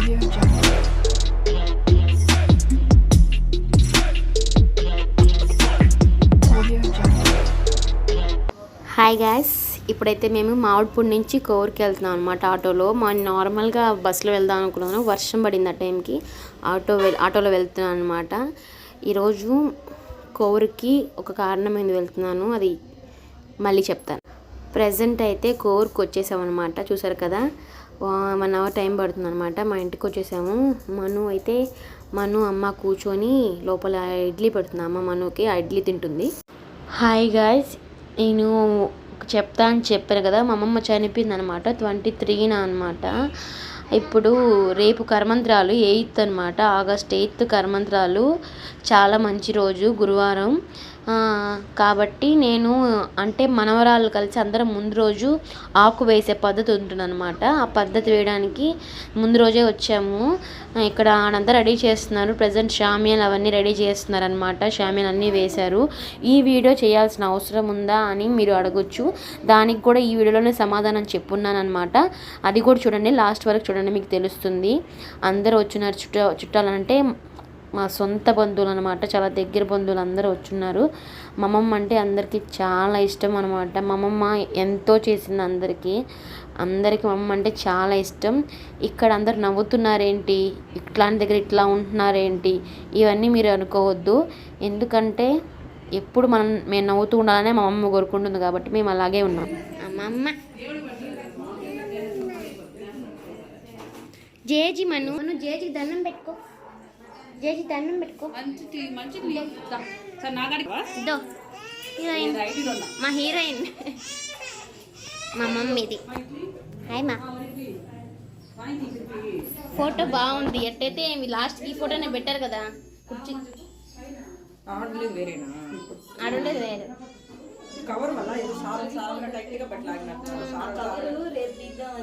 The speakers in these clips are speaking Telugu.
హాయ్ గ్యాస్ ఇప్పుడైతే మేము మామిడిపూడి నుంచి కోవూరుకి వెళ్తున్నాం అనమాట ఆటోలో. మా నార్మల్గా బస్సులో వెళ్దాం అనుకున్నాను వర్షం పడింది ఆ టైంకి. ఆటో ఆటోలో వెళ్తున్నాను అనమాట ఈరోజు కోవూరుకి ఒక కారణం వెళ్తున్నాను అది మళ్ళీ చెప్తాను. ప్రజెంట్ అయితే కోవూరుకు వచ్చేసామన్నమాట చూసారు కదా? వన్ అవర్ టైం పడుతుంది అనమాట మా ఇంటికి వచ్చేసాము. మను అయితే మను అమ్మ కూర్చొని లోపల ఇడ్లీ పెడుతుంది. అమ్మ మనుకి ఆ ఇడ్లీ తింటుంది. హాయ్ గాయ్స్ నేను చెప్తా అని చెప్పాను కదా మా అమ్మమ్మ చనిపోయింది అనమాట ట్వంటీ త్రీన అనమాట ఇప్పుడు రేపు కర్మంత్రాలు ఎయిత్ అనమాట ఆగస్ట్ ఎయిత్ కర్మంత్రాలు. చాలా మంచి రోజు గురువారం. కాబట్టి నేను అంటే మనవరాలు కలిసి అందరం ముందు రోజు ఆకు వేసే పద్ధతి ఉంటుందన్నమాట. ఆ పద్ధతి వేయడానికి ముందు రోజే వచ్చాము. ఇక్కడ ఆడంతా రెడీ చేస్తున్నారు. ప్రజెంట్ షామియాన్ అవన్నీ రెడీ చేస్తున్నారు అనమాట షామియాన్ అన్నీ వేశారు. ఈ వీడియో చేయాల్సిన అవసరం ఉందా అని మీరు అడగొచ్చు. దానికి కూడా ఈ వీడియోలోనే సమాధానం చెప్పున్నానమాట అనమాట అది కూడా చూడండి లాస్ట్ వరకు చూడండి మీకు తెలుస్తుంది. అందరూ వచ్చినారు చుట్టా చుట్టాలంటే మా సొంత బంధువులు అనమాట చాలా దగ్గర బంధువులు అందరూ వచ్చున్నారు. మా అమ్మమ్మ అంటే అందరికీ చాలా ఇష్టం అనమాట మా అమ్మమ్మ ఎంతో చేసింది అందరికీ. అందరికీ మమ్మమ్మ అంటే చాలా ఇష్టం. ఇక్కడ అందరు నవ్వుతున్నారేంటి? ఇట్లాంటి దగ్గర ఇట్లా ఉంటున్నారేంటి? ఇవన్నీ మీరు అనుకోవద్దు. ఎందుకంటే ఎప్పుడు మనం మేము నవ్వుతూ ఉండాలనే మా అమ్మ కోరుకుంటుంది కాబట్టి మేము అలాగే ఉన్నాం. అమ్మమ్మ. జేజీ మను. మను దండం పెట్టుకో. జేజీ దండం పెట్టుకో. మంచి మంచి హీరోయిన్. మా హీరోయిన్. మా మమ్మీది. హాయ్ మా. ఫోటో బాగుంది. ఎట్టయితే మీ లాస్ట్ ఈ ఫోటోనే పెట్టారు కదా కుర్చీ. ఆడలేదు వేరు. కవర్ వల్ల ఇది సార్ సార్ టైట్గా పెట్టలాగినట్టు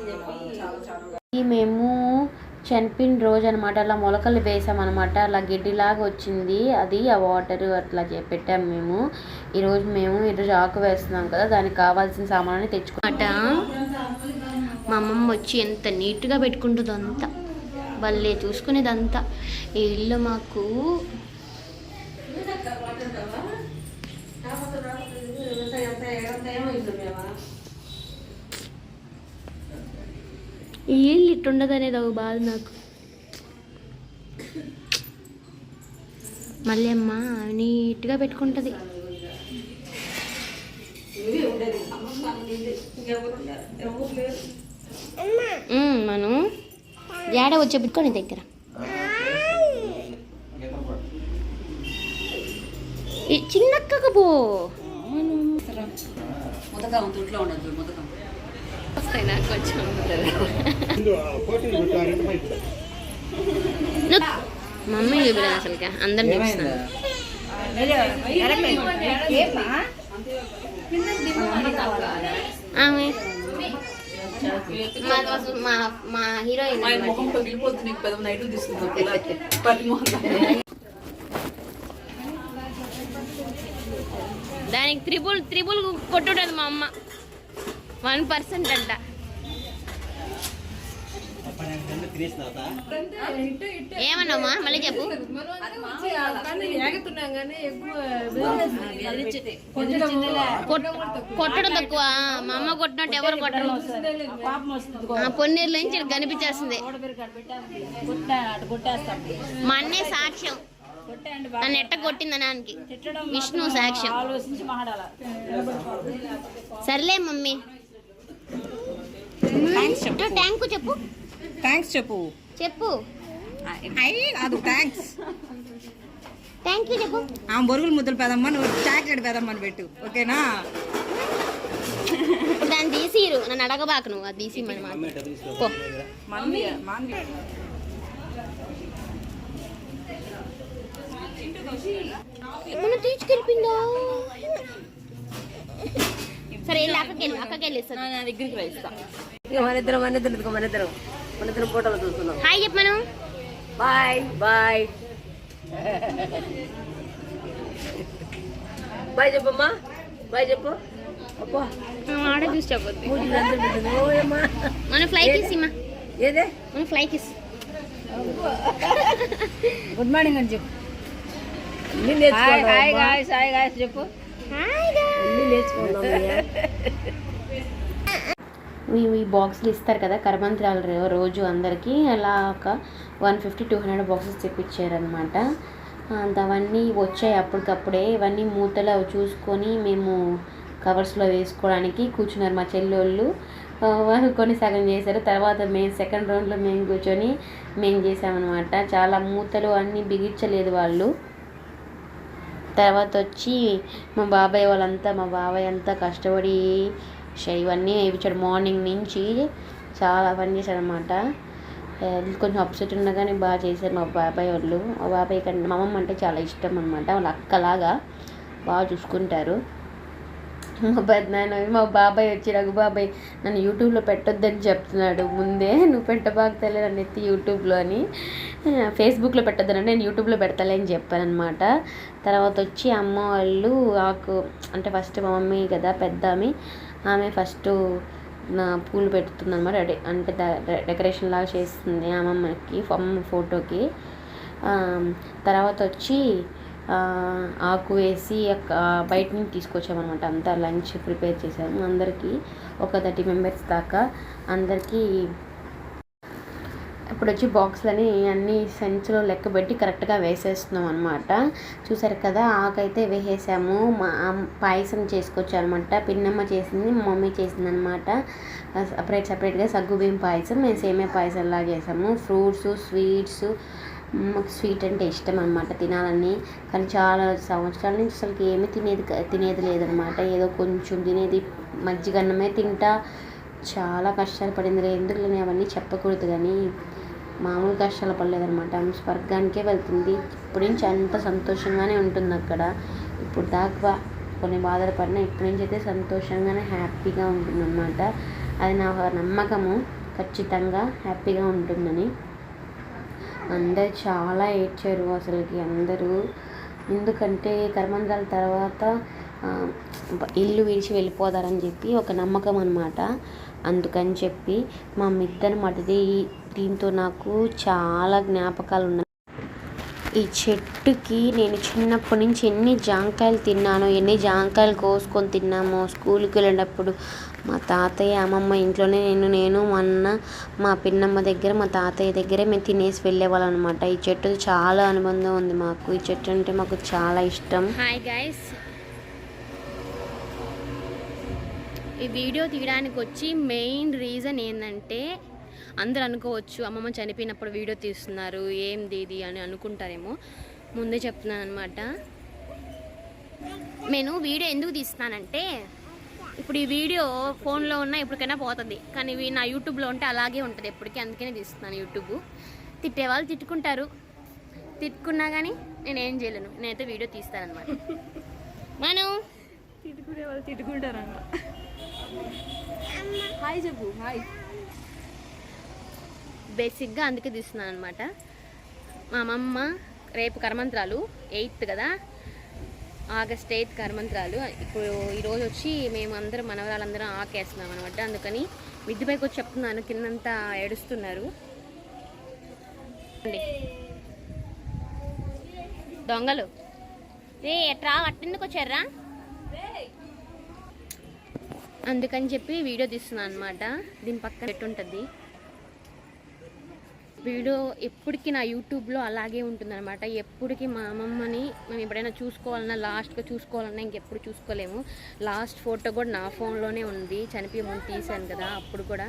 మేము చనిపోయిన రోజు అనమాట అలా మొలకలు వేసామన్నమాట. అలా గడ్డిలాగా వచ్చింది. అది ఆ వాటర్ అట్లా చే- పెట్టాము మేము. ఈరోజు మేము ఈరోజు ఆకు వేస్తున్నాం కదా దానికి కావాల్సిన సామాన్ని తెచ్చుకున్నమాట మా అమ్మమ్మ వచ్చి ఎంత నీట్గా పెట్టుకుంటుందో అంతా భలే చూసుకునేదంతా. ఈ ఇల్లు మాకు ఈ ఇల్లు ఇట్టుండదు అనేది ఒక బాధ నాకు. మళ్ళీ అమ్మ నీట్గా పెట్టుకుంటుంది. మనం. జాడ వచ్చే పెట్టుకోని దగ్గర. ఈ చిన్నక్కకు పో. ముదకం ఇంట్లో ఉండదు ముదకం. వస్తాయి నాకు కొంచెం మమ్మీ చూపిలేదు అసలు అందరిని చూపిస్తున్నాను. ఆమె. మా మా మా హీరోయిన్ దానికి త్రిబుల్ త్రిబుల్ కొట్టుంటది మా అమ్మ. వన్ పర్సెంట్ అంట. ఏమన్నామా? మళ్ళీ చెప్పు. కొట్టడం తక్కువ. మా అమ్మ కొట్టినట్టు ఎవరు కొట్టరు. ఆ, పొన్నీరు నుంచి కనిపించాల్సిందే మా అన్నే సాక్ష్యం. నన్ను ఎట్ట కొట్టింది నాన్నకి విష్ణు సాక్ష్యం. సర్లే మమ్మీ. ట్యాంకు చెప్పు. థ్యాంక్స్ చెప్పు. చెప్పు. అయ్యి కాదు థ్యాంక్స్ థ్యాంక్ యూ చెప్పు. ఆ బొరుగులు ముద్దలు పెదమ్మ నువ్వు చాక్లెట్ పెదమ్మని పెట్టు. ఓకేనా? దాన్ని తీసిరు. నన్ను అడగబాకు నువ్వు అది తీసి మన మమ్మీ ఎప్పుడు తీసుకెళ్ళిపోయిందో? సరే వెళ్ళి అక్కకి వెళ్ళి అక్కకి వెళ్ళి ఇస్తాను. నా దగ్గరికి రాయిస్తా ఇక మన ఇద్దరం మన ఇద్దరం ఇదిగో మన ఇద్దరం. మన ఇద్దరం ఫోటోలు చూస్తున్నాం. హాయ్ చెప్పను బాయ్ బాయ్. బాయ్ చెప్పమ్మా. బాయ్ చెప్పు. ఆడ చూసి చెప్పొద్దు. మన ఫ్లై కిస్ ఇమ్మా. ఏదే? మన ఫ్లై కిస్ గుడ్ మార్నింగ్ అని చెప్పు. Hi hi guys hi guys చెప్పు. నేర్చుకుందాం ఇవి ఈ బాక్సులు ఇస్తారు కదా కర్మంత్రాలు రోజు అందరికీ అలా ఒక one fifty two hundred boxes తెప్పించారనమాట అవన్నీ వచ్చాయి అప్పటికప్పుడే. ఇవన్నీ మూతలు అవి చూసుకొని మేము కవర్స్లో వేసుకోవడానికి కూర్చున్నారు మా చెల్లెళ్ళు. వాళ్ళు కొన్ని సగం చేశారు. తర్వాత మేము సెకండ్ రౌండ్లో మేము కూర్చొని మేము చేసామన్నమాట. చాలా మూతలు అన్నీ బిగించలేదు వాళ్ళు. తర్వాత వచ్చి మా బాబాయ్ వాళ్ళంతా మా బాబాయ్ అంతా కష్టపడి ఇవన్నీ వేయించాడు మార్నింగ్ నుంచి చాలా పని చేశాడు అనమాట కొంచెం అప్సెట్ ఉన్నా కానీ బాగా చేశారు మా బాబాయ్ వాళ్ళు. మా బాబాయ్ కంటే మా అమ్మమ్మ అంటే చాలా ఇష్టం అనమాట వాళ్ళ అక్కలాగా బాగా చూసుకుంటారు. మా పెద్దనాన్న మా బాబాయ్ వచ్చి రఘు బాబాయ్ నన్ను యూట్యూబ్లో పెట్టొద్దని చెప్తున్నాడు. ముందే నువ్వు పెట్టబాగుతలే నన్ను ఎత్తి యూట్యూబ్లో అని ఫేస్బుక్లో పెట్టొద్దని నేను యూట్యూబ్లో పెడతాలే అని చెప్పాను అనమాట తర్వాత వచ్చి అమ్మ వాళ్ళు ఆకు అంటే ఫస్ట్ మా మమ్మీ కదా పెద్ద ఆమె ఆమె ఫస్ట్ పూలు పెడుతుంది అనమాట అంటే డెకరేషన్ లాగా చేస్తుంది అమ్మమ్మకి అమ్మ ఫోటోకి. తర్వాత వచ్చి ఆకు వేసి బయట నుంచి తీసుకొచ్చామన్నమాట. అంతా లంచ్ ప్రిపేర్ చేసాము అందరికీ ఒక థర్టీ మెంబర్స్ దాకా అందరికీ ఇప్పుడు వచ్చి బాక్స్లని అన్ని సెన్స్లో లెక్క పెట్టి కరెక్ట్గా వేసేస్తున్నాం అనమాట చూసారు కదా ఆకైతే వేసేసాము. మా పాయసం చేసుకొచ్చామన్నమాట పిన్నమ్మ చేసింది మా మమ్మీ చేసింది అనమాట సపరేట్ సపరేట్గా సగ్గుబియ్యం పాయసం మేము సేమే పాయసం లాగా చేసాము. ఫ్రూట్స్ స్వీట్స్ మాకు స్వీట్ అంటే ఇష్టం అనమాట తినాలని. కానీ చాలా సంవత్సరాల నుంచి అసలు ఏమీ తినేది తినేది లేదనమాట ఏదో కొంచెం తినేది మజ్జిగన్నమే తింటా. చాలా కష్టాలు పడింది ఎందుకు నేను అవన్నీ చెప్పకూడదు కానీ మామూలు కష్టాలు పడలేదనమాట ఆమె స్వర్గానికే వెళ్తుంది. ఇప్పటి నుంచి అంత సంతోషంగానే ఉంటుంది అక్కడ. ఇప్పుడు దాకా కొన్ని బాధలు పడినా ఇప్పటి నుంచి అయితే సంతోషంగానే హ్యాపీగా ఉంటుందన్నమాట. అది నా నమ్మకము. ఖచ్చితంగా హ్యాపీగా ఉంటుందని. అందరు చాలా ఏడ్చారు అసలుకి అందరూ. ఎందుకంటే కర్మంద్రాల తర్వాత ఇల్లు విడిచి వెళ్ళిపోతారని చెప్పి ఒక నమ్మకం అనమాట అందుకని చెప్పి మా మిద్దరు మటిది దీంతో నాకు చాలా జ్ఞాపకాలు ఉన్నాయి ఈ చెట్టుకి నేను చిన్నప్పటి నుంచి ఎన్ని జాంకాయలు తిన్నానో ఎన్ని జాంకాయలు కోసుకొని తిన్నామో స్కూల్కి వెళ్ళేటప్పుడు మా తాతయ్య అమ్మమ్మ ఇంట్లోనే నేను నేను మా అన్న మా పిన్నమ్మ దగ్గర మా తాతయ్య దగ్గరే మేము తినేసి వెళ్ళేవాళ్ళం అనమాట ఈ చెట్టు చాలా అనుబంధం ఉంది మాకు. ఈ చెట్టు అంటే మాకు చాలా ఇష్టం. హాయ్ గైస్ ఈ వీడియో తీయడానికి వచ్చి మెయిన్ రీజన్ ఏంటంటే అందరు అనుకోవచ్చు అమ్మమ్మ చనిపోయినప్పుడు వీడియో తీస్తున్నారు ఏంది ఇది? అని అనుకుంటారేమో. ముందే చెప్తున్నాను అనమాట నేను వీడియో ఎందుకు తీస్తున్నానంటే ఇప్పుడు ఈ వీడియో ఫోన్లో ఉన్న ఎప్పటికైనా పోతుంది. కానీ ఇవి నా యూట్యూబ్లో ఉంటే అలాగే ఉంటుంది. ఎప్పటికీ అందుకనే తీస్తున్నాను యూట్యూబ్. తిట్టేవాళ్ళు తిట్టుకుంటారు. తిట్టుకున్నా కానీ నేను ఏం చేయలేను. నేనైతే వీడియో తీస్తానమాట మనం! తిట్టుకునే వాళ్ళు తిట్టుకుంటారంట హాయ్ చెప్పు హాయ్. బేసిక్గా అందుకే తీస్తున్నాను అనమాట మా అమ్మమ్మ రేపు కర్మంత్రాలు ఎయిత్ కదా? ఆగస్ట్ ఎయిత్ కర్మంత్రాలు. ఇప్పుడు ఈరోజు వచ్చి మేము అందరం మనవరాలందరం ఆకేస్తున్నాం అనమాట అందుకని మిద్ది పైకి వచ్చి చెప్తున్నాను కిందంతా ఏడుస్తున్నారు. దొంగలు. ఏ ఎట్రా? అట్టెందుకు వచ్చారా అందుకని చెప్పి వీడియో తీస్తున్నాను అనమాట దీని పక్కన పెట్టుంటుంది. వీడియో ఎప్పటికీ నా యూట్యూబ్లో అలాగే ఉంటుందన్నమాట. ఎప్పటికీ మా అమ్మమ్మని మేము ఎప్పుడైనా చూసుకోవాలన్నా లాస్ట్గా చూసుకోవాలన్నా ఇంకెప్పుడు చూసుకోలేము. లాస్ట్ ఫోటో కూడా నా ఫోన్లోనే ఉంది. చనిపోయే ముందు తీశాను కదా అప్పుడు కూడా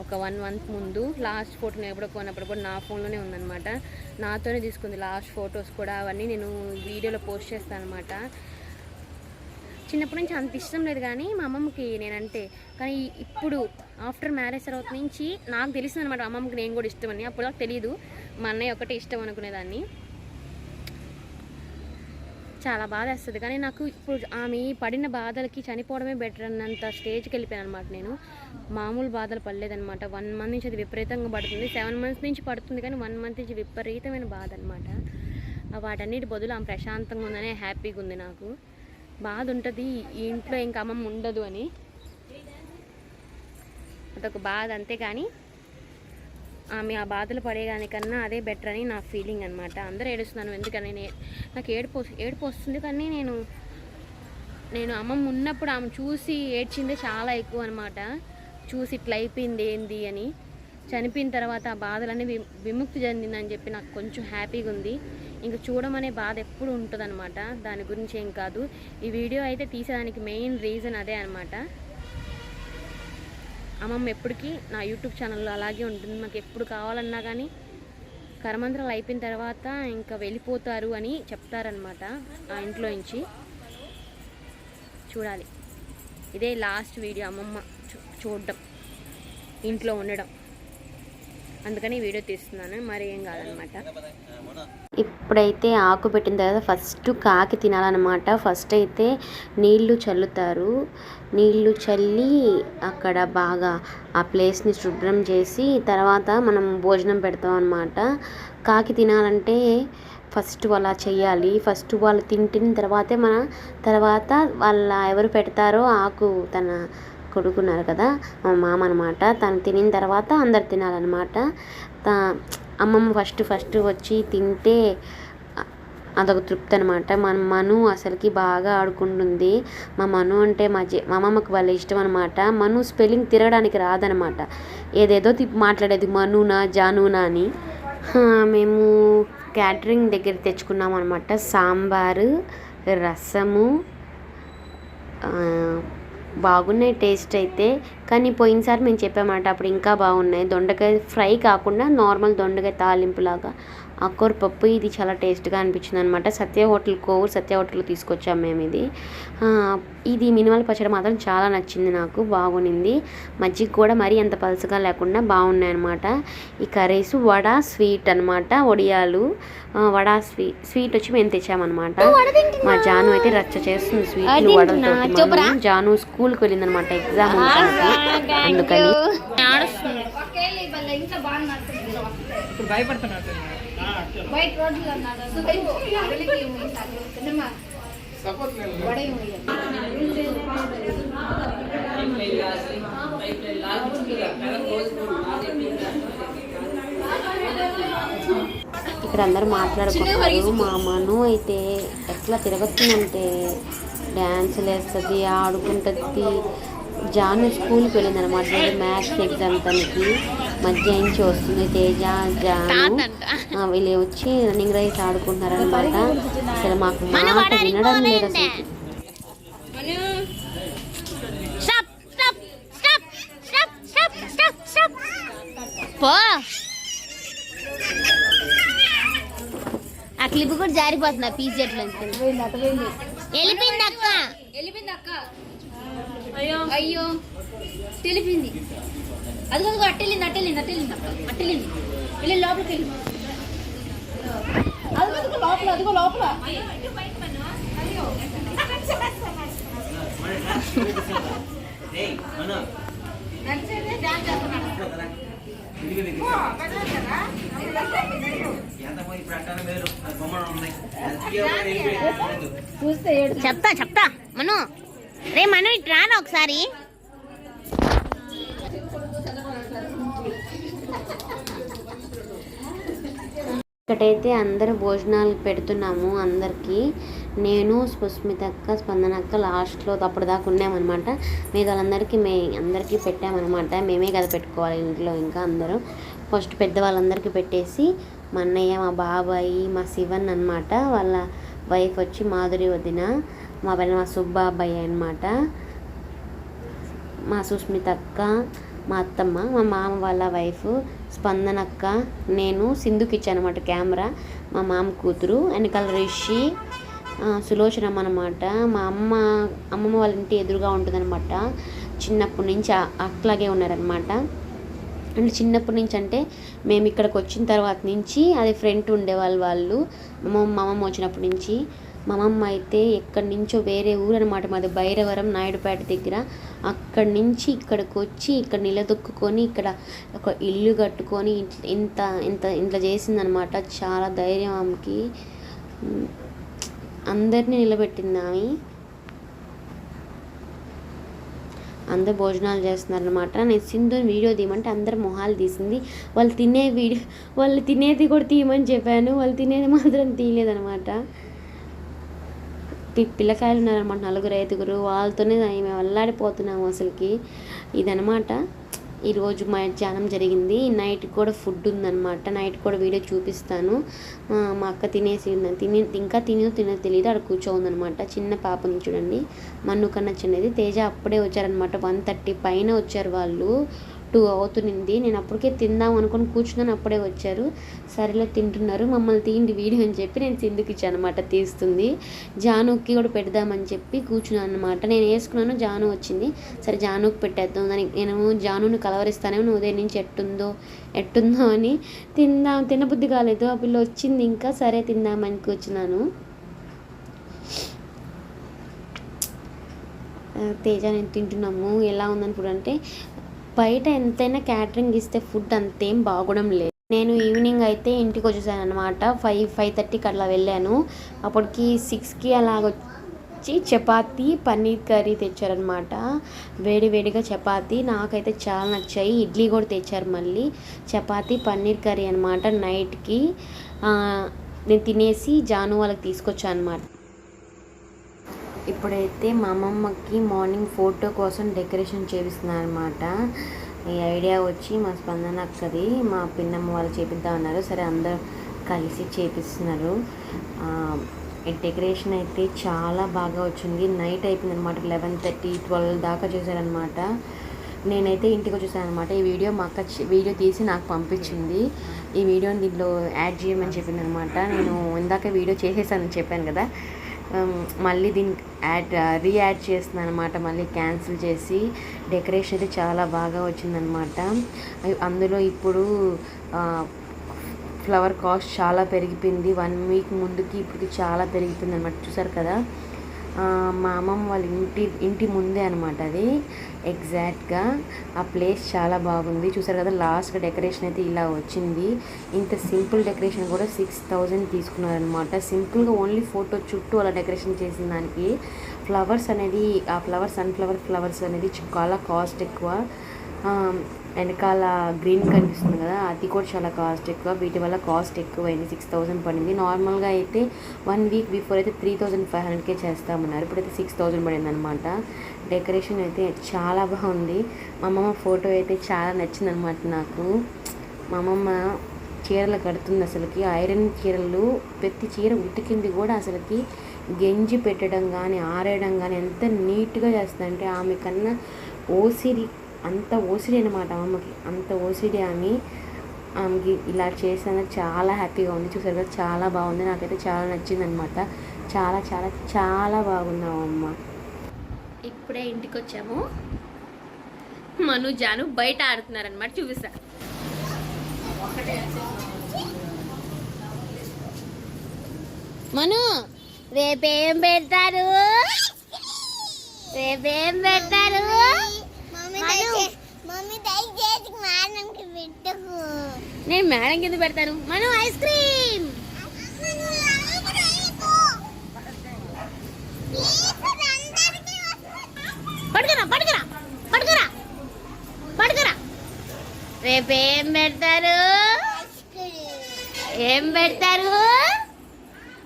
ఒక వన్ మంత్ ముందు. లాస్ట్ ఫోటో నేను ఎప్పుడో కొన్నప్పుడు కూడా నా ఫోన్లోనే ఉందన్నమాట. నాతోనే తీసుకుంది లాస్ట్ ఫొటోస్ కూడా అవన్నీ నేను వీడియోలో పోస్ట్ చేస్తాను అనమాట చిన్నప్పటి నుంచి అంత ఇష్టం లేదు కానీ మా అమ్మమ్మకి నేనంటే కానీ ఇప్పుడు ఆఫ్టర్ మ్యారేజ్ తర్వాత నుంచి నాకు తెలిసింది అనమాట అమ్మమ్మకి నేను కూడా ఇష్టం అని. అప్పుడు నాకు తెలియదు మా అన్నయ్య ఒకటే ఇష్టం అనుకునేదాన్ని. చాలా బాధ వేస్తుంది. కానీ నాకు ఇప్పుడు ఆమె పడిన బాధలకి చనిపోవడమే బెటర్ అన్నంత స్టేజ్కి వెళ్ళిపోయాను అనమాట నేను. మామూలు బాధలు పడలేదనమాట వన్ మంత్ నుంచి అది విపరీతంగా పడుతుంది. సెవెన్ మంత్స్ నుంచి పడుతుంది కానీ వన్ మంత్ నుంచి విపరీతమైన బాధ అనమాట వాటన్నిటి బదులు ఆమె ప్రశాంతంగా ఉందనే హ్యాపీగా ఉంది నాకు. బాధ ఉంటుంది ఈ ఇంట్లో ఇంకా అమ్మమ్మ ఉండదు అని. అదొక బాధ అంతే కానీ ఆమె ఆ బాధలు పడేదానికన్నా అదే బెటర్ అని నా ఫీలింగ్ అనమాట అందరూ ఏడుస్తున్నాను ఎందుకని నేను నాకు ఏడుపు ఏడుపు వస్తుంది కానీ నేను నేను అమ్మమ్మ ఉన్నప్పుడు ఆమె చూసి ఏడ్చిందే చాలా ఎక్కువ అనమాట చూసి ఇట్లా అయిపోయింది ఏంది అని. చనిపోయిన తర్వాత ఆ బాధలన్నీ విముక్తి చెందిందని చెప్పి నాకు కొంచెం హ్యాపీగా ఉంది. ఇంకా చూడమనే బాధ ఎప్పుడు ఉంటుందన్నమాట. దాని గురించి ఏం కాదు. ఈ వీడియో అయితే తీసేదానికి మెయిన్ రీజన్ అదే అనమాట అమ్మమ్మ ఎప్పటికీ నా యూట్యూబ్ ఛానల్లో అలాగే ఉంటుంది. మాకు ఎప్పుడు కావాలన్నా కానీ కరమంత్రాలు అయిపోయిన తర్వాత ఇంకా వెళ్ళిపోతారు అని చెప్తారనమాట ఆ ఇంట్లో నుంచి. చూడాలి. ఇదే లాస్ట్ వీడియో అమ్మమ్మ చూడడం. ఇంట్లో ఉండడం. అందుకని వీడియో తీస్తున్నాను. మరి ఏం కాదనమాట ఇప్పుడైతే ఆకు పెట్టిన తర్వాత ఫస్ట్ కాకి తినాలన్నమాట. ఫస్ట్ అయితే నీళ్ళు చల్లుతారు. నీళ్ళు చల్లి అక్కడ బాగా ఆ ప్లేస్ని శుభ్రం చేసి తర్వాత మనం భోజనం పెడతాం అనమాట కాకి తినాలంటే ఫస్ట్ అలా చేయాలి ఫస్ట్ వాళ్ళు తింటిన తర్వాతే మన తర్వాత వాళ్ళ ఎవరు పెడతారో ఆకు తన కొడుకున్నారు కదా మా మామ అనమాట తను తినిన తర్వాత అందరు తినాలన్నమాట. తా అమ్మమ్మ ఫస్ట్ ఫస్ట్ వచ్చి తింటే అదొక తృప్తి అనమాట మన మను అసలుకి బాగా ఆడుకుంటుంది. మా మను అంటే మా జే మా అమ్మమ్మకి వాళ్ళ ఇష్టం అనమాట మను స్పెల్లింగ్ తిరగడానికి రాదనమాట ఏదేదో మాట్లాడేది మనునా జానునా అని. మేము క్యాటరింగ్ దగ్గర తెచ్చుకున్నాం అనమాట సాంబారు రసము బాగున్నాయి టేస్ట్ అయితే. కానీ పోయినసారి మేము చెప్పామాట అప్పుడు ఇంకా బాగున్నాయి. దొండకాయ ఫ్రై కాకుండా నార్మల్ దొండకాయ తాలింపులాగా. ఆకుకూర పప్పు ఇది చాలా టేస్ట్గా అనిపించింది అనమాట సత్య హోటల్ కోవూరు సత్య హోటల్ తీసుకొచ్చాము మేము ఇది. ఇది మినిమల్ పచ్చడి మాత్రం చాలా నచ్చింది నాకు బాగునింది మజ్జిగ కూడా మరీ అంత పలుసగా లేకుండా బాగున్నాయి అనమాట ఈ కర్రీస్ వడ స్వీట్ అనమాట వడియాలు వడ స్వీట్ స్వీట్ వచ్చి మేము తెచ్చామన్నమాట. మా జాను అయితే రచ్చ చేస్తుంది స్వీట్లు వడలతో జాను స్కూల్కి వెళ్ళింది అనమాట ఎగ్జామ్ అందుకని ఇప్పుడు భయపడుతున్నట్టు ఇక్కడ అందరూ మాట్లాడుకుంటున్నారు మా మను అయితే ఎట్లా తిరగతుందంటే డ్యాన్సులు వేస్తుంది ఆడుకుంటుంది. జాను స్కూల్కి వెళ్ళింది అనమాట మ్యాథ్స్ ఎగ్జామ్ తనకి మధ్య నుంచి వస్తుంది. తేజ జాను ఆ, వీళ్ళు వచ్చి రన్నింగ్ రైస్ ఆడుకుంటున్నారు అనమాట అసలు మాకు మాట వినడం లేదు అసలు. ఆ క్లిప్ కూడా జారిపోతుంది ఆ పీస్ వెళ్ళిపోయింది అక్క. వెళ్ళిపోయింది అక్క. అయ్యో. అయ్యో. తెలిపింది. అదిగో అదిగో అట్టెళ్ళింది అట్టెళ్ళింది అట్టెళ్ళింది అక్క అట్టెళ్ళింది వెళ్ళి లోపలికి వెళ్ళి. అదిగో అదిగో లోపల అదిగో లోపల. చూస్తే ఏడు చెప్తా చెప్తా. మను. రే మనం ఇటు రాను ఒకసారి? ఇక్కడైతే అందరూ భోజనాలు పెడుతున్నాము అందరికీ. నేను సుస్మితక్క స్పందనక్క లాస్ట్లో అప్పటిదాకా ఉన్నామన్నమాట. మీద వాళ్ళందరికీ మే అందరికీ పెట్టామన్నమాట. మేమే కదా పెట్టుకోవాలి ఇంట్లో ఇంకా అందరూ. ఫస్ట్ పెద్దవాళ్ళందరికీ పెట్టేసి మా అన్నయ్య మా బాబాయి మా శివన్ అన్నమాట. వాళ్ళ వైఫ్ వచ్చి మాధురి వదిన మా పైన మా సుబ్బాబాయి అనమాట మా సుస్మిత అక్క మా అత్తమ్మ మా మామ వాళ్ళ వైఫ్ స్పందన అక్క నేను సింధుకి ఇచ్చాను అనమాట కెమెరా మా మామ కూతురు వెనకాల రిషి సులోచనమ్మ అనమాట మా అమ్మ అమ్మమ్మ వాళ్ళ ఇంటి ఎదురుగా ఉంటుందన్నమాట. చిన్నప్పటి నుంచి అట్లాగే ఉన్నారనమాట అంటే చిన్నప్పటి నుంచి అంటే మేము ఇక్కడికి వచ్చిన తర్వాత నుంచి అది ఫ్రెండ్ ఉండేవాళ్ళు వాళ్ళు మా మా అమ్మమ్మ వచ్చినప్పటి నుంచి మా అమ్మమ్మ అయితే ఎక్కడి నుంచో వేరే ఊరు అనమాట మాది భైరవరం నాయుడుపేట దగ్గర. అక్కడి నుంచి ఇక్కడికి వచ్చి ఇక్కడ నిలదొక్కుకొని ఇక్కడ ఒక ఇల్లు కట్టుకొని ఇట్ల- ఇంత ఇంత ఇంట్లో చేసిందనమాట చాలా ధైర్యం ఆమెకి. అందరినీ నిలబెట్టింది ఆమె. అందరు భోజనాలు చేస్తున్నారనమాట నేను సింధు వీడియో తీయమంటే అందరు మొహాలు తీసింది. వాళ్ళు తినే వీడియో వాళ్ళు తినేది కూడా తీయమని చెప్పాను. వాళ్ళు తినేది మాత్రం తీయలేదనమాట పిల్లకాయలు ఉన్నారనమాట నలుగురు ఐదుగురు వాళ్ళతోనే మేము అల్లాడిపోతున్నాము అసలుకి. ఇదనమాట ఈరోజు మధ్యాహ్నం జరిగింది. నైట్ కూడా ఫుడ్ ఉందన్నమాట. నైట్ కూడా వీడియో చూపిస్తాను. మా అక్క తినేసి ఉంది. తిని ఇంకా తినో తినో తెలియదు అక్కడ కూర్చోందనమాట చిన్న పాప నుంచి చూడండి. మన్ను కన్నా చిన్నది. తేజ అప్పుడే వచ్చారనమాట వన్ థర్టీ పైన వచ్చారు వాళ్ళు. టూ అవుతుంది నేను అప్పటికే తిందాం అనుకుని కూర్చున్నాను అప్పుడే వచ్చారు. సరేలే తింటున్నారు. మమ్మల్ని తీయండి వీడియో అని చెప్పి నేను సింధుకి ఇచ్చాను అనమాట తీస్తుంది. జానుకి కూడా పెడదామని చెప్పి కూర్చున్నాను అనమాట నేను వేసుకున్నాను జాను వచ్చింది. సరే జానుకి పెట్టేద్దాం. దానికి నేను జానుని కలవరిస్తానే నువ్వు ఉదయం నుంచి ఎట్టుందో ఎట్టుందో అని తిందాం. తినబుద్ధి కాలేదు. ఆ పిల్ల వచ్చింది ఇంకా. సరే తిందామని కూర్చున్నాను. తేజ నేను తింటున్నాము. ఎలా ఉందని ఇప్పుడు అంటే బయట ఎంతైనా క్యాటరింగ్ ఇస్తే ఫుడ్ అంతేం బాగోడం లేదు. నేను ఈవినింగ్ అయితే ఇంటికి వచ్చేసాను అనమాట ఫైవ్ ఫైవ్ థర్టీకి అట్లా వెళ్ళాను. అప్పటికి సిక్స్కి అలాగ వచ్చి చపాతీ పన్నీర్ కర్రీ తెచ్చారనమాట. వేడి వేడిగా చపాతీ. నాకైతే చాలా నచ్చాయి. ఇడ్లీ కూడా తెచ్చారు మళ్ళీ. చపాతీ పన్నీర్ కర్రీ అనమాట నైట్కి. నేను తినేసి జాను వాళ్ళకి తీసుకొచ్చాను అనమాట ఇప్పుడైతే మా అమ్మమ్మకి మార్నింగ్ ఫోటో కోసం డెకరేషన్ చేపిస్తున్నాను అనమాట ఈ ఐడియా వచ్చి మా స్పందన అక్కది మా పిన్నమ్మ వాళ్ళు చేపిద్దాం అన్నారు. సరే అందరూ కలిసి చేపిస్తున్నారు. ఈ డెకరేషన్ అయితే చాలా బాగా వచ్చింది. నైట్ అయిపోయింది అనమాట లెవెన్ థర్టీ ట్వెల్వ్ దాకా చేశారనమాట నేనైతే ఇంటికి వచ్చేసాను అనమాట ఈ వీడియో మా అక్క వీడియో తీసి నాకు పంపించింది. ఈ వీడియోని దీంట్లో యాడ్ చేయమని చెప్పింది అనమాట నేను ఇందాక వీడియో చేసేసానని చెప్పాను కదా. మళ్ళీ దీనికి యాడ్ రీయాడ్ చేస్తున్నాను అనమాట మళ్ళీ క్యాన్సిల్ చేసి డెకరేషన్ అయితే చాలా బాగా వచ్చిందనమాట అందులో ఇప్పుడు ఫ్లవర్ కాస్ట్ చాలా పెరిగిపోయింది. వన్ వీక్ ముందుకి ఇప్పటికి చాలా పెరిగిపోయింది అనమాట చూసారు కదా? మా అమ్మమ్మ వాళ్ళ ఇంటి ఇంటి ముందే అనమాట అది. ఎగ్జాక్ట్గా ఆ ప్లేస్ చాలా బాగుంది. చూసారు కదా లాస్ట్గా డెకరేషన్ అయితే ఇలా వచ్చింది. ఇంత సింపుల్ డెకరేషన్ కూడా సిక్స్ థౌజండ్ తీసుకున్నారనమాట సింపుల్గా ఓన్లీ ఫోటో చుట్టూ అలా డెకరేషన్ చేసిన దానికి ఫ్లవర్స్ అనేది ఆ ఫ్లవర్స్ సన్ఫ్లవర్ ఫ్లవర్స్ అనేది చాలా కాస్ట్ ఎక్కువ. వెనకాల గ్రీన్ కనిపిస్తుంది కదా అది కూడా చాలా కాస్ట్ ఎక్కువ. వీటి వల్ల కాస్ట్ ఎక్కువైంది సిక్స్ థౌసండ్ పడింది. నార్మల్గా అయితే వన్ వీక్ బిఫోర్ అయితే త్రీ థౌసండ్ ఫైవ్ హండ్రెడ్కే చేస్తామన్నారు. ఇప్పుడైతే సిక్స్ థౌసండ్ పడింది అనమాట డెకరేషన్ అయితే చాలా బాగుంది. మా అమ్మమ్మ ఫోటో అయితే చాలా నచ్చింది అనమాట నాకు. మా అమ్మమ్మ చీరలు కడుతుంది అసలుకి. ఐరన్ చీరలు ప్రతి చీర ఉతికింది కూడా అసలుకి గెంజి పెట్టడం కానీ ఆరేయడం కానీ ఎంత నీట్గా చేస్తుందంటే ఆమె కన్నా ఓసిరి అంత ఓసిడి అనమాట అమ్మకి అంత ఓసిడి ఆమె ఆమెకి ఇలా చేసినందుకు చాలా హ్యాపీగా ఉంది. చూసారు కదా చాలా బాగుంది. నాకైతే చాలా నచ్చింది అనమాట చాలా చాలా చాలా బాగున్నావు అమ్మ. ఇప్పుడే ఇంటికి వచ్చాము మను జాను బయట ఆడుతున్నారనమాట చూపిస్తా. మను రేపేం పెడతారు? రేపేం పెడతారు? నేను మేడం కింద పెడతాను. Manu ice cream! పడుకురా పడుకురా పడుకురా పడుకురా. రేపేం పెడతారు? ఏం పెడతారు?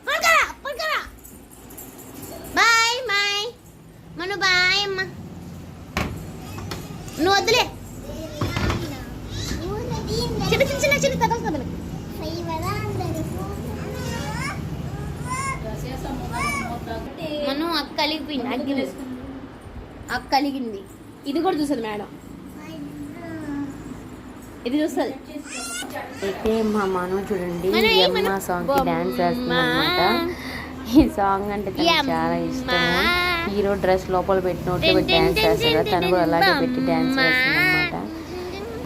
పడుకురా పడుకురా. Bye bye. మను బాయ్ అమ్మా. నువ్వు వద్దులే. చిన్న చిన్న చిన్న చిన్న కథలు కథలు. మనం అక్క కలిగిపోయింది అగ్గిలి అక్క కలిగింది ఇది కూడా చూస్తుంది మేడం. ఇది చూస్తుంది. అయితే మా మను చూడండి మను, ఏ యమ్మ మను? సాంగ్కి డాన్స్ చేస్తుంది అనమాట ఈ సాంగ్ అంటే చాలా ఇష్టం. హీరో డ్రెస్ లోపల పెట్టి నోట్లో పెట్టి డాన్స్ చేస్తారు తను కూడా అలాగే పెట్టి డాన్స్ చేస్తుంది అనమాట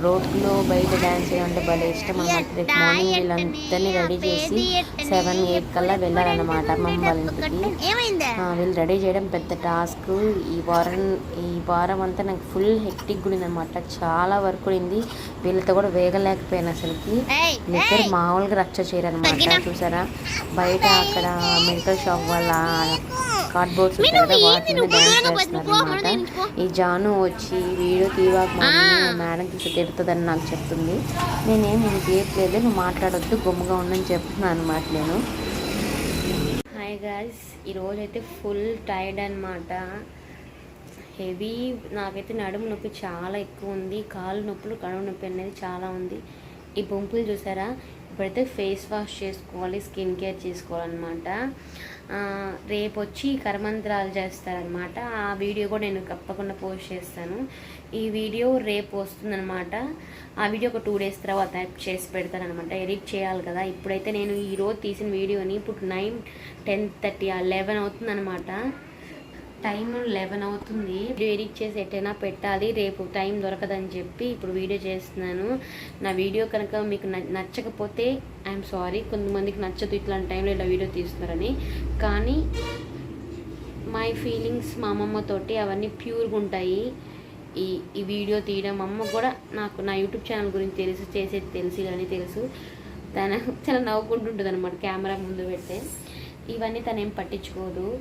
రోడ్లో బయట డాన్స్ చేయడం అంటే భలే ఇష్టం అనమాట రేపు మార్నింగ్ వీళ్ళందరినీ రెడీ చేసి సెవెన్ ఎయిట్ కల్లా వెళ్ళాలన్నమాట అమ్మమ్మ వాళ్ళ ఇంటికి. ఏమైందా? ఆ, వీళ్ళు రెడీ చేయడం పెద్ద టాస్క్. ఈ వారం ఈ వారం అంతా నాకు ఫుల్ హెక్టిక్ అనమాట చాలా వర్క్ ఉండింది. వీళ్ళతో కూడా వేగలేకపోయాను అసలుకి. వీళ్ళిద్దరు మామూలుగా రచ్చ చేయరనమాట చూసారా? బయట అక్కడ మెడికల్ షాప్ వాళ్ళ కార్డ్బోర్డ్స్ ఉంటాయి వాటి మీద డ్యాన్స్. ఈ జాను వచ్చి వీడియో తీవాక. మేడం చూసి తిడుతుందని నాకు చెప్తుంది. నేనేం నేను తీయట్లేదు నువ్వు మాట్లాడొద్దు గమ్ముగా ఉండని చెప్తున్నాను అనమాట నేను. హాయ్ గాయస్ ఈరోజు అయితే ఫుల్ టైర్డ్ అనమాట హెవీ నాకైతే నడుము నొప్పి చాలా ఎక్కువ ఉంది. కాళ్ళు నొప్పులు కడుపు నొప్పి అనేది చాలా ఉంది. ఈ బొంపులు చూసారా? ఇప్పుడైతే ఫేస్ వాష్ చేసుకోవాలి స్కిన్ కేర్ చేసుకోవాలన్నమాట. రేపు వచ్చి కర్మంత్రాలు చేస్తారనమాట ఆ వీడియో కూడా నేను తప్పకుండా పోస్ట్ చేస్తాను. ఈ వీడియో రేపు వస్తుందన్నమాట. ఆ వీడియో ఒక టూ డేస్ తర్వాత చేసి పెడతానమాట ఎడిట్ చేయాలి కదా. ఇప్పుడైతే నేను ఈరోజు తీసిన వీడియోని ఇప్పుడు నైన్ టెన్ థర్టీ లెవెన్ అవుతుందన్నమాట. టైం లెవెన్ అవుతుంది. ఎడిట్ చేసి ఎట్టైనా పెట్టాలి రేపు టైం దొరకదని చెప్పి ఇప్పుడు వీడియో చేస్తున్నాను. నా వీడియో కనుక మీకు న- నచ్చకపోతే ఐఎమ్ సారీ. కొంతమందికి నచ్చదు ఇట్లాంటి టైంలో ఇలా వీడియో తీస్తున్నారని. కానీ మై ఫీలింగ్స్ మా అమ్మమ్మతోటి అవన్నీ ప్యూర్గా ఉంటాయి. ఈ ఈ వీడియో తీయడం అమ్మ కూడా నాకు నా యూట్యూబ్ ఛానల్ గురించి తెలుసు చేసేది తెలుసు ఇవన్నీ తెలుసు. తన చాలా నవ్వుకుంటుంటుంది అనమాట కెమెరా ముందు పెడితే. ఇవన్నీ తను ఏం పట్టించుకోదు.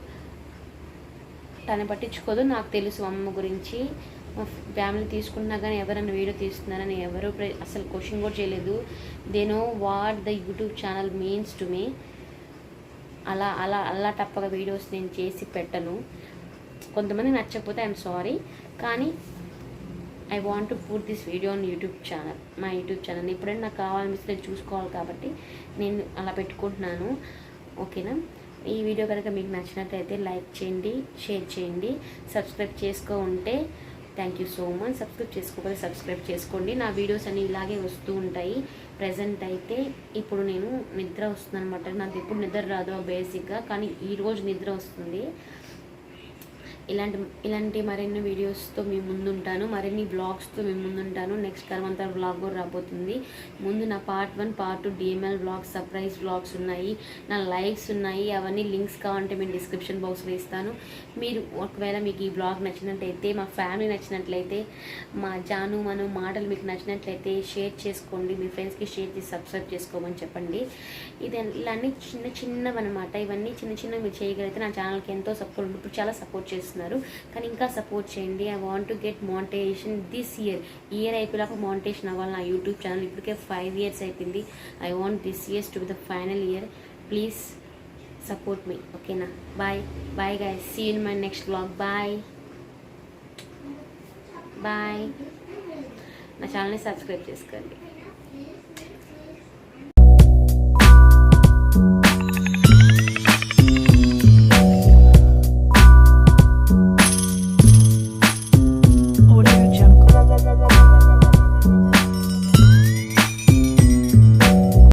తను పట్టించుకోదు. నాకు తెలుసు అమ్మ గురించి. మా ఫ్యామిలీ తీసుకున్నా కానీ ఎవరైనా వీడియో తీస్తున్నారని ఎవరు ప్ర- అసలు క్వశ్చన్ కూడా చేయలేదు. They know what the YouTube channel means to me అలా అలా అలా తప్పగా వీడియోస్ నేను చేసి పెట్టను. కొంతమంది నచ్చకపోతే ఐఎమ్ సారీ కానీ I want to put this video on YouTube channel మా యూట్యూబ్ ఛానల్ ఎప్పుడైనా నాకు కావాలనిపిస్తే చూసుకోవాలి కాబట్టి నేను అలా పెట్టుకుంటున్నాను. ఓకేనా? ఈ వీడియో కనుక మీకు నచ్చినట్లయితే లైక్ చేయండి షేర్ చేయండి సబ్స్క్రైబ్ చేసుకో ఉంటే thank you so much. Subscribe చేసుకోకపోతే సబ్స్క్రైబ్ చేసుకోండి. నా వీడియోస్ అన్ని ఇలాగే వస్తూ ఉంటాయి. ప్రజెంట్ అయితే ఇప్పుడు నేను నిద్ర వస్తుంది అనమాట నాకు ఎప్పుడు నిద్ర రాదు బేసిక్గా కానీ ఈరోజు నిద్ర వస్తుంది. ఇలాంటి ఇలాంటి మరిన్ని వీడియోస్తో మేము ముందుంటాను. మరిన్ని బ్లాగ్స్తో మేము ముందుంటాను. నెక్స్ట్ కర్మంతర బ్లాగ్ కూడా రాబోతుంది. ముందు నా part one part two DML vlogs surprise vlogs ఉన్నాయి. నా లైక్స్ ఉన్నాయి. అవన్నీ లింక్స్ కావాలంటే నేను డిస్క్రిప్షన్ బాక్స్లో ఇస్తాను. మీరు ఒకవేళ మీకు ఈ బ్లాగ్ నచ్చినట్లయితే మా ఫ్యామిలీ నచ్చినట్లయితే మా జాను మనం మాటలు మీకు నచ్చినట్లయితే షేర్ చేసుకోండి. మీ ఫ్రెండ్స్కి షేర్ చేసి సబ్స్క్రైబ్ చేసుకోమని చెప్పండి. ఇది ఇలాంటి చిన్న చిన్నవి అనమాట ఇవన్నీ చిన్న చిన్నవి మీరు చేయగలిగితే నా ఛానల్కి ఎంతో సపోర్ట్ ఇప్పుడు చాలా సపోర్ట్ చేస్తాను చేస్తున్నారు. కానీ ఇంకా సపోర్ట్ చేయండి. I want to get monetization this year year అయిపోయాక మోనిటేషన్ అవ్వాలి నా యూట్యూబ్ ఛానల్ ఇప్పటికే ఫైవ్ ఇయర్స్ అయిపోయింది. I want this years to the final year please support మీ ఓకేనా bye bye guy see in my next vlog bye bye నా ఛానల్ని సబ్స్క్రైబ్ చేసుకోండి.